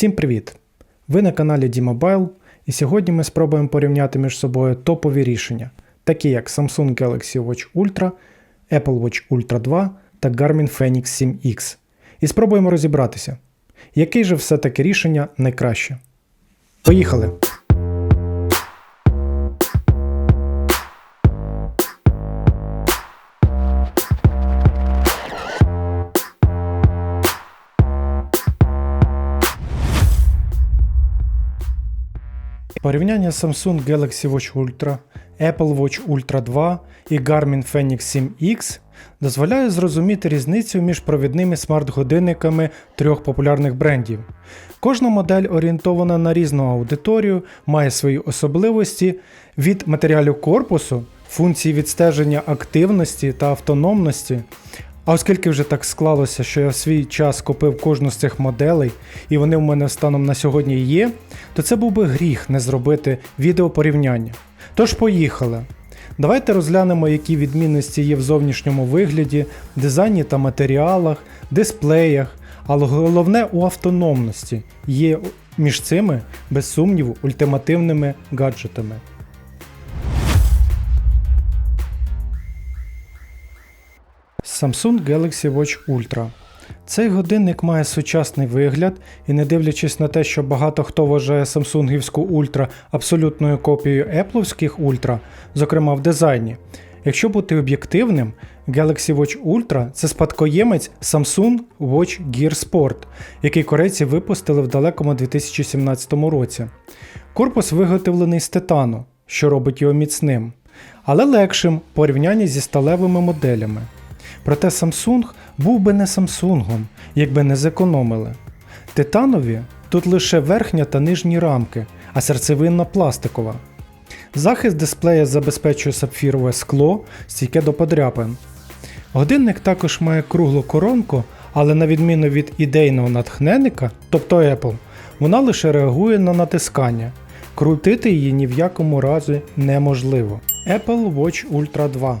Всім привіт! Ви на каналі D-Mobile і сьогодні ми спробуємо порівняти між собою топові рішення, такі як Samsung Galaxy Watch Ultra, Apple Watch Ultra 2 та Garmin Fenix 7X. І спробуємо розібратися, яке же все-таки рішення найкраще. Поїхали! Порівняння Samsung Galaxy Watch Ultra, Apple Watch Ultra 2 і Garmin Fenix 7X дозволяє зрозуміти різницю між провідними смарт-годинниками трьох популярних брендів. Кожна модель орієнтована на різну аудиторію, має свої особливості від матеріалів корпусу, функції відстеження активності та автономності. А оскільки вже так склалося, що я в свій час купив кожну з цих моделей, і вони в мене станом на сьогодні є, то це був би гріх не зробити відео порівняння. Тож поїхали. Давайте розглянемо, які відмінності є в зовнішньому вигляді, дизайні та матеріалах, дисплеях, але головне у автономності є між цими, без сумніву, ультимативними гаджетами. Samsung Galaxy Watch Ultra. Цей годинник має сучасний вигляд, і не дивлячись на те, що багато хто вважає Samsungівську Ultra абсолютною копією Apple'ських Ultra, зокрема в дизайні. Якщо бути об'єктивним, Galaxy Watch Ultra це спадкоємець Samsung Watch Gear Sport, який корейці випустили в далекому 2017 році. Корпус виготовлений з титану, що робить його міцним, але легшим в порівнянні зі сталевими моделями. Проте Samsung був би не Samsung, якби не зекономили. Титанові тут лише верхня та нижні рамки, а серцевинна пластикова. Захист дисплея забезпечує сапфірове скло, стійке до подряпин. Годинник також має круглу коронку, але на відміну від ідейного натхненника, тобто Apple, вона лише реагує на натискання. Крутити її ні в якому разі неможливо. Apple Watch Ultra 2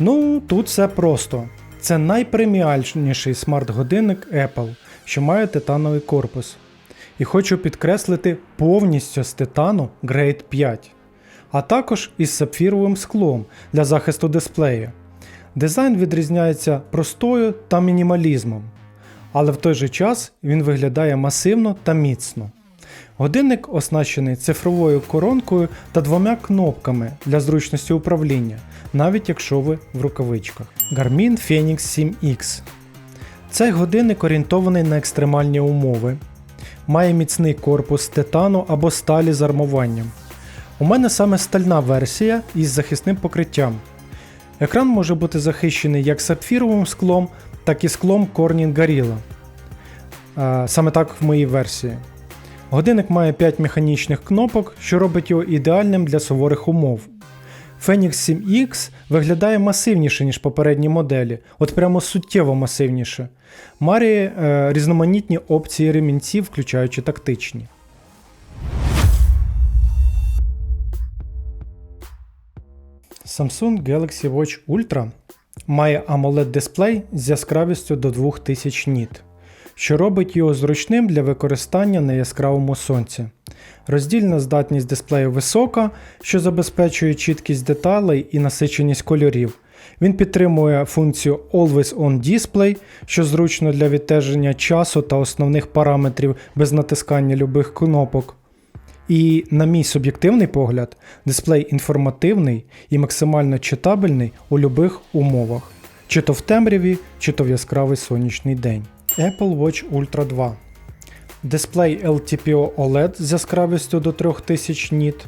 Ну, тут все просто. Це найпреміальніший смарт-годинник Apple, що має титановий корпус. І хочу підкреслити повністю з титану Grade 5, а також із сапфіровим склом для захисту дисплею. Дизайн відрізняється простою та мінімалізмом, але в той же час він виглядає масивно та міцно. Годинник оснащений цифровою коронкою та двома кнопками для зручності управління, навіть якщо ви в рукавичках. Garmin Fenix 7X. Цей годинник орієнтований на екстремальні умови. Має міцний корпус титану або сталі з армуванням. У мене саме стальна версія із захисним покриттям. Екран може бути захищений як сапфіровим склом, так і склом Corning Gorilla. Саме так в моїй версії. Годинник має 5 механічних кнопок, що робить його ідеальним для суворих умов. Phoenix 7X виглядає масивніше, ніж попередні моделі, от прямо суттєво масивніше. Має е, різноманітні опції ремінців, включаючи тактичні. Samsung Galaxy Watch Ultra має amoled дисплей з яскравістю до 2000 ніт що робить його зручним для використання на яскравому сонці. Роздільна здатність дисплею висока, що забезпечує чіткість деталей і насиченість кольорів. Він підтримує функцію Always On Display, що зручно для відтеження часу та основних параметрів без натискання любих кнопок. І, на мій суб'єктивний погляд, дисплей інформативний і максимально читабельний у будь-яких умовах, чи то в темряві, чи то в яскравий сонячний день. Apple Watch Ultra 2. Дисплей LTPO OLED з яскравістю до 3000 ніт.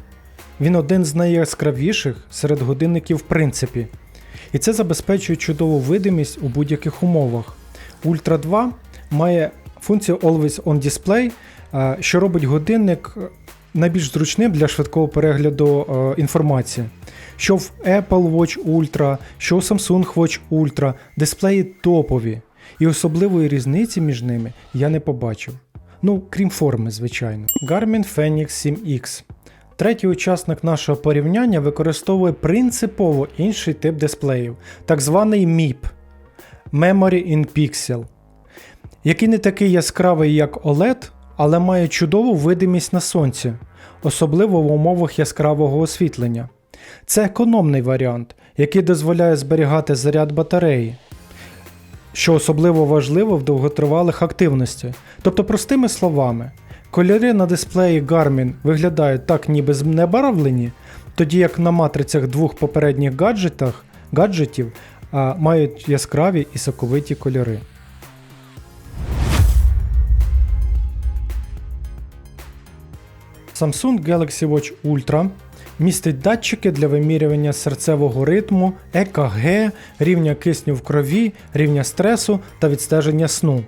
Він один з найяскравіших серед годинників в принципі. І це забезпечує чудову видимість у будь-яких умовах. Ultra 2 має функцію Always On Display, е, що робить годинник найбільш зручним для швидкого перегляду е, інформації. Що в Apple Watch Ultra, що у Samsung Watch Ultra, дисплеї топові і особливої різниці між ними я не побачив. Ну, крім форми, звичайно. Garmin Fenix 7X. Третій учасник нашого порівняння використовує принципово інший тип дисплеїв, так званий MIP Memory in Pixel, який не такий яскравий, як OLED, але має чудову видимість на сонці, особливо в умовах яскравого освітлення. Це економний варіант, який дозволяє зберігати заряд батареї, що особливо важливо в довготривалих активностях. Тобто, простими словами, кольори на дисплеї Garmin виглядають так, ніби знебарвлені, тоді як на матрицях двох попередніх гаджетах, гаджетів а, мають яскраві і соковиті кольори. Samsung Galaxy Watch Ultra містить датчики для вимірювання серцевого ритму, ЕКГ, рівня кисню в крові, рівня стресу та відстеження сну.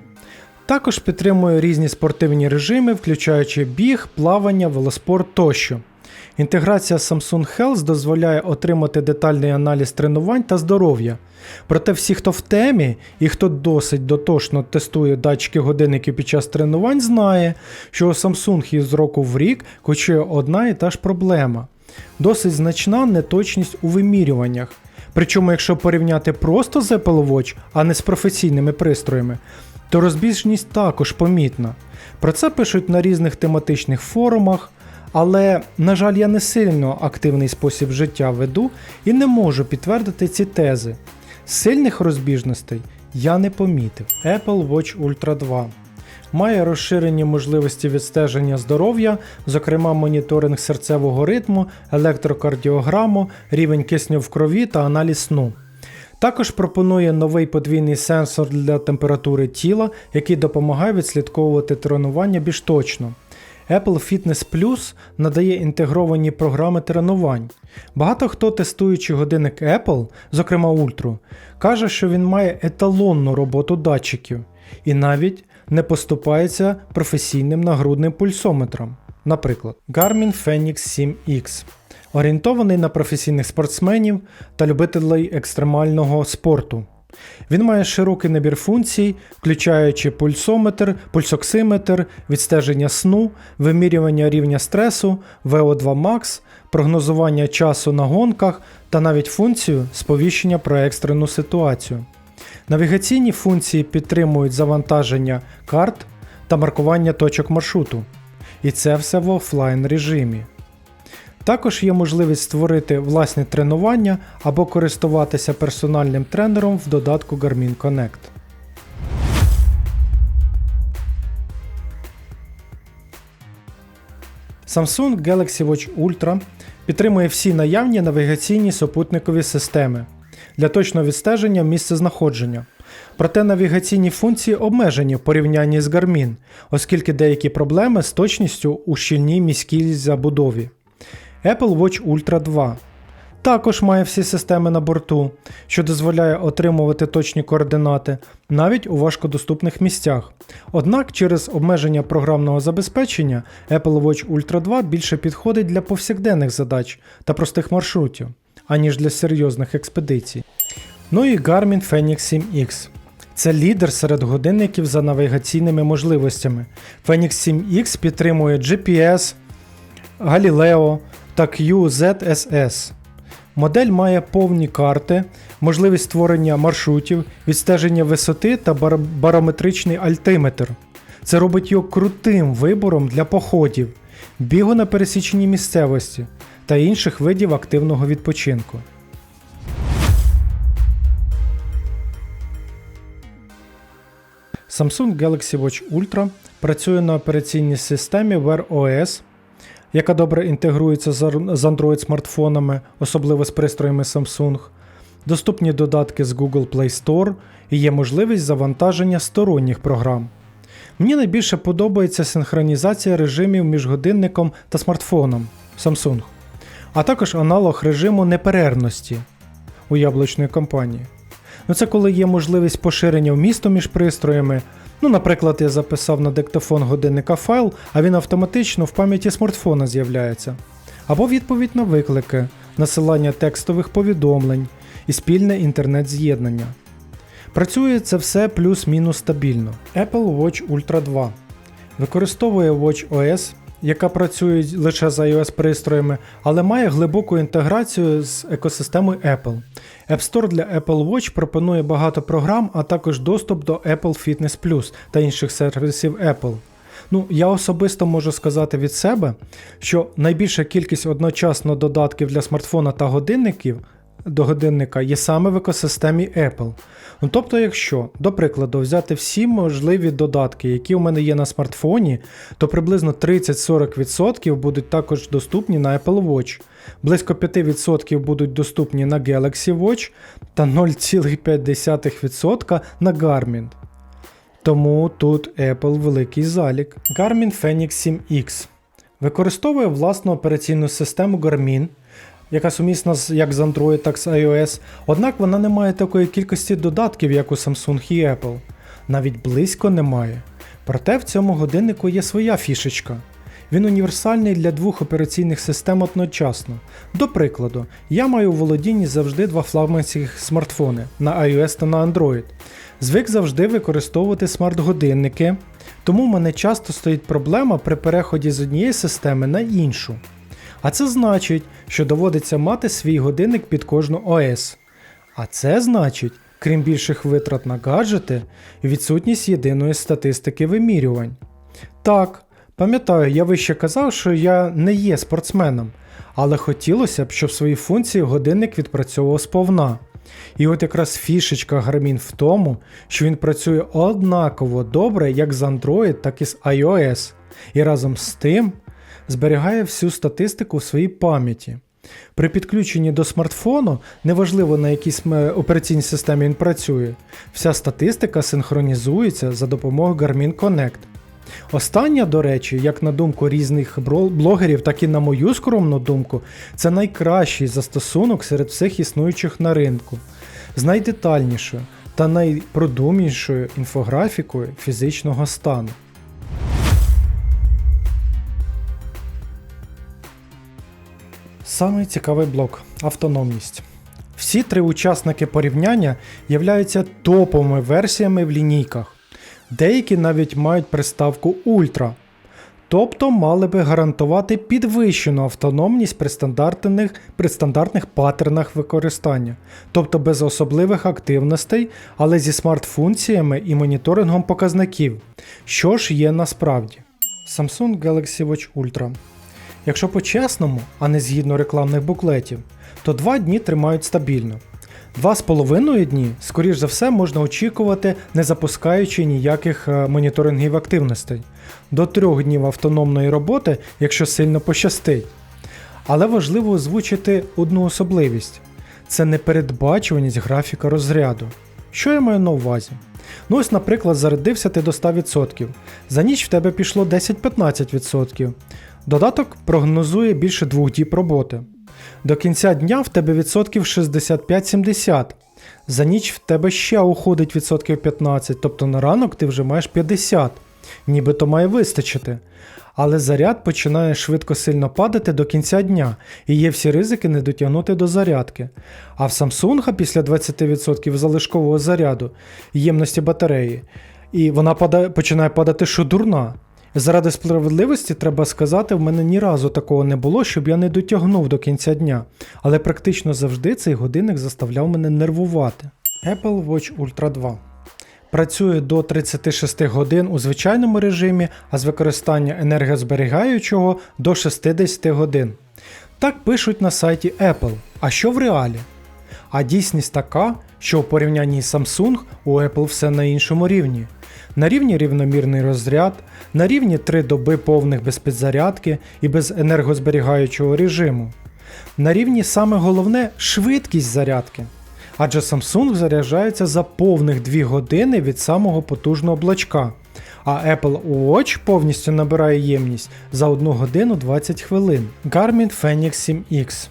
Також підтримує різні спортивні режими, включаючи біг, плавання, велоспорт тощо. Інтеграція Samsung Health дозволяє отримати детальний аналіз тренувань та здоров'я. Проте всі, хто в темі і хто досить дотошно тестує датчики годинників під час тренувань, знає, що у Samsung із року в рік кочує одна і та ж проблема. Досить значна неточність у вимірюваннях. Причому, якщо порівняти просто з Apple Watch, а не з професійними пристроями, то розбіжність також помітна. Про це пишуть на різних тематичних форумах, але, на жаль, я не сильно активний спосіб життя веду і не можу підтвердити ці тези. Сильних розбіжностей я не помітив. Apple Watch Ultra 2 має розширені можливості відстеження здоров'я, зокрема моніторинг серцевого ритму, електрокардіограму, рівень кисню в крові та аналіз сну. Також пропонує новий подвійний сенсор для температури тіла, який допомагає відслідковувати тренування більш точно. Apple Fitness Plus надає інтегровані програми тренувань. Багато хто, тестуючи годинник Apple, зокрема Ultra, каже, що він має еталонну роботу датчиків і навіть не поступається професійним нагрудним пульсометрам. Наприклад, Garmin Fenix 7X. Орієнтований на професійних спортсменів та любителей екстремального спорту. Він має широкий набір функцій, включаючи пульсометр, пульсоксиметр, відстеження сну, вимірювання рівня стресу, VO2 Max, прогнозування часу на гонках та навіть функцію сповіщення про екстрену ситуацію. Навігаційні функції підтримують завантаження карт та маркування точок маршруту. І це все в офлайн режимі. Також є можливість створити власні тренування або користуватися персональним тренером в додатку Garmin Connect. Samsung Galaxy Watch Ultra підтримує всі наявні навігаційні супутникові системи для точного відстеження місцезнаходження. Проте навігаційні функції обмежені в порівнянні з Garmin, оскільки деякі проблеми з точністю у щільній міській забудові. Apple Watch Ultra 2 також має всі системи на борту, що дозволяє отримувати точні координати навіть у важкодоступних місцях. Однак через обмеження програмного забезпечення Apple Watch Ultra 2 більше підходить для повсякденних задач та простих маршрутів, аніж для серйозних експедицій. Ну і Garmin Fenix 7X. Це лідер серед годинників за навігаційними можливостями. Fenix 7X підтримує GPS, Galileo та QZSS. Модель має повні карти, можливість створення маршрутів, відстеження висоти та бар- барометричний альтиметр. Це робить його крутим вибором для походів, бігу на пересіченій місцевості та інших видів активного відпочинку. Samsung Galaxy Watch Ultra працює на операційній системі Wear OS, яка добре інтегрується з Android смартфонами, особливо з пристроями Samsung. Доступні додатки з Google Play Store і є можливість завантаження сторонніх програм. Мені найбільше подобається синхронізація режимів між годинником та смартфоном Samsung, а також аналог режиму неперервності у яблучної компанії. Ну, це коли є можливість поширення вмісту між пристроями. Ну, наприклад, я записав на диктофон годинника файл, а він автоматично в пам'яті смартфона з'являється. Або відповідь на виклики, насилання текстових повідомлень і спільне інтернет-з'єднання. Працює це все плюс-мінус стабільно. Apple Watch Ultra 2 використовує Watch OS, яка працює лише з iOS пристроями, але має глибоку інтеграцію з екосистемою Apple. App Store для Apple Watch пропонує багато програм, а також доступ до Apple Fitness Plus та інших сервісів Apple. Ну, я особисто можу сказати від себе, що найбільша кількість одночасно додатків для смартфона та годинників до годинника є саме в екосистемі Apple. Ну, тобто, якщо, до прикладу, взяти всі можливі додатки, які у мене є на смартфоні, то приблизно 30-40% будуть також доступні на Apple Watch, близько 5% будуть доступні на Galaxy Watch та 0,5% на Garmin. Тому тут Apple великий залік. Garmin Fenix 7X використовує власну операційну систему Garmin, яка сумісна з- як з Android, так і з iOS, однак вона не має такої кількості додатків, як у Samsung і Apple. Навіть близько немає. Проте в цьому годиннику є своя фішечка. Він універсальний для двох операційних систем одночасно. До прикладу, я маю у володінні завжди два флагманських смартфони на iOS та на Android. Звик завжди використовувати смарт-годинники, тому в мене часто стоїть проблема при переході з однієї системи на іншу. А це значить, що доводиться мати свій годинник під кожну ОС. А це значить, крім більших витрат на гаджети, відсутність єдиної статистики вимірювань. Так, пам'ятаю, я вище казав, що я не є спортсменом, але хотілося б, щоб свої функції годинник відпрацьовував сповна. І от якраз фішечка Garmin в тому, що він працює однаково добре як з Android, так і з iOS, і разом з тим зберігає всю статистику в своїй пам'яті. При підключенні до смартфону, неважливо на якій операційній системі він працює, вся статистика синхронізується за допомогою Garmin Connect. Остання, до речі, як на думку різних блогерів, так і на мою скромну думку, це найкращий застосунок серед всіх існуючих на ринку, з найдетальнішою та найпродумнішою інфографікою фізичного стану. Самий цікавий блок автономність. Всі три учасники порівняння являються топовими версіями в лінійках. Деякі навіть мають приставку Ультра, тобто мали би гарантувати підвищену автономність при стандартних, при стандартних паттернах використання, тобто без особливих активностей, але зі смарт-функціями і моніторингом показників, що ж є насправді. Samsung Galaxy Watch Ultra. Якщо по-чесному, а не згідно рекламних буклетів, то 2 дні тримають стабільно. Два з половиною дні, скоріш за все, можна очікувати, не запускаючи ніяких е, моніторингів активностей. До трьох днів автономної роботи, якщо сильно пощастить. Але важливо озвучити одну особливість: це непередбачуваність графіка розряду. Що я маю на увазі? Ну ось, наприклад, зарядився ти до 100%. За ніч в тебе пішло 10-15%. Додаток прогнозує більше двох діб роботи. До кінця дня в тебе відсотків 65-70. За ніч в тебе ще уходить відсотків 15, тобто на ранок ти вже маєш 50. Нібито має вистачити. Але заряд починає швидко сильно падати до кінця дня, і є всі ризики не дотягнути до зарядки. А в Samsung після 20% залишкового заряду ємності батареї, і вона падає, починає падати що дурна. Заради справедливості треба сказати, в мене ні разу такого не було, щоб я не дотягнув до кінця дня, але практично завжди цей годинник заставляв мене нервувати. Apple Watch Ultra 2 працює до 36 годин у звичайному режимі, а з використання енергозберігаючого до 60 годин. Так пишуть на сайті Apple. А що в реалі? А дійсність така, що у порівнянні з Samsung у Apple все на іншому рівні. На рівні рівномірний розряд, на рівні 3 доби повних без підзарядки і без енергозберігаючого режиму. На рівні саме головне швидкість зарядки. Адже Samsung заряджається за повних 2 години від самого потужного блочка, а Apple Watch повністю набирає ємність за 1 годину 20 хвилин. Garmin Fenix 7X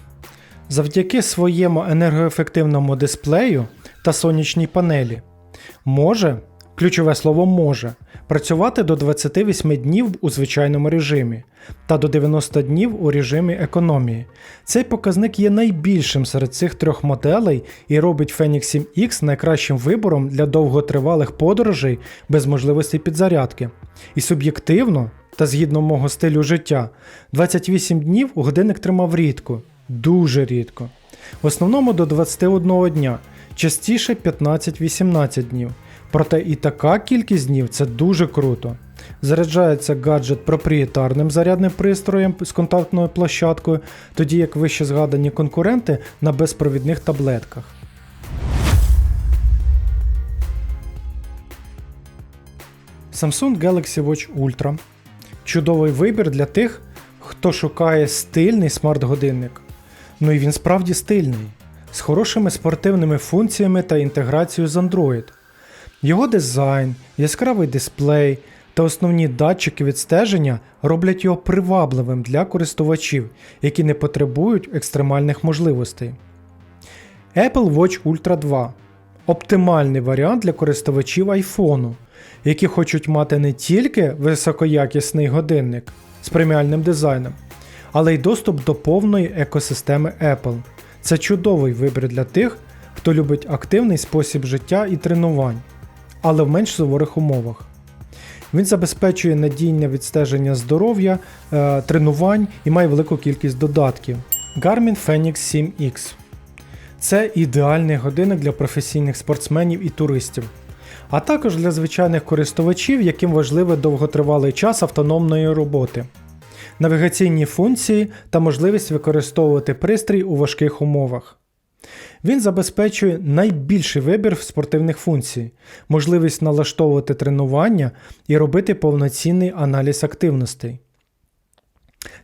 завдяки своєму енергоефективному дисплею та сонячній панелі може, ключове слово може, працювати до 28 днів у звичайному режимі та до 90 днів у режимі економії. Цей показник є найбільшим серед цих трьох моделей і робить Fenix 7X найкращим вибором для довготривалих подорожей без можливості підзарядки. І суб'єктивно, та згідно мого стилю життя, 28 днів годинник тримав рідко, дуже рідко. В основному до 21 дня, частіше 15-18 днів. Проте і така кількість днів це дуже круто. Заряджається гаджет проприєтарним зарядним пристроєм з контактною площадкою, тоді як вище згадані конкуренти на безпровідних таблетках. Samsung Galaxy Watch Ultra чудовий вибір для тих, хто шукає стильний смарт-годинник. Ну і він справді стильний, з хорошими спортивними функціями та інтеграцією з Android. Його дизайн, яскравий дисплей та основні датчики відстеження роблять його привабливим для користувачів, які не потребують екстремальних можливостей. Apple Watch Ultra 2 оптимальний варіант для користувачів iPhone, які хочуть мати не тільки високоякісний годинник з преміальним дизайном, але й доступ до повної екосистеми Apple. Це чудовий вибір для тих, хто любить активний спосіб життя і тренувань, але в менш суворих умовах. Він забезпечує надійне відстеження здоров'я, е, тренувань і має велику кількість додатків. Garmin Fenix 7X це ідеальний годинник для професійних спортсменів і туристів, а також для звичайних користувачів, яким важливий довготривалий час автономної роботи, навігаційні функції та можливість використовувати пристрій у важких умовах. Він забезпечує найбільший вибір спортивних функцій, можливість налаштовувати тренування і робити повноцінний аналіз активностей.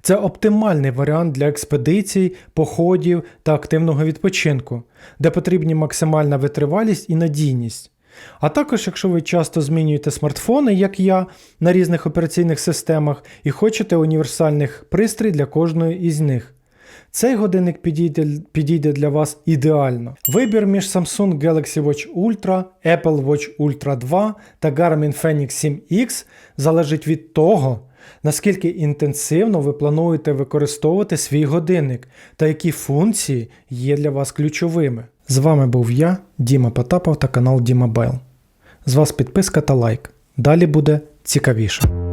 Це оптимальний варіант для експедицій, походів та активного відпочинку, де потрібні максимальна витривалість і надійність. А також, якщо ви часто змінюєте смартфони, як я, на різних операційних системах і хочете універсальних пристрій для кожної із них. Цей годинник підійде, підійде для вас ідеально. Вибір між Samsung Galaxy Watch Ultra, Apple Watch Ultra 2 та Garmin Fenix 7X залежить від того, наскільки інтенсивно ви плануєте використовувати свій годинник та які функції є для вас ключовими. З вами був я, Діма Потапов та канал Діма Бел. З вас підписка та лайк. Далі буде цікавіше.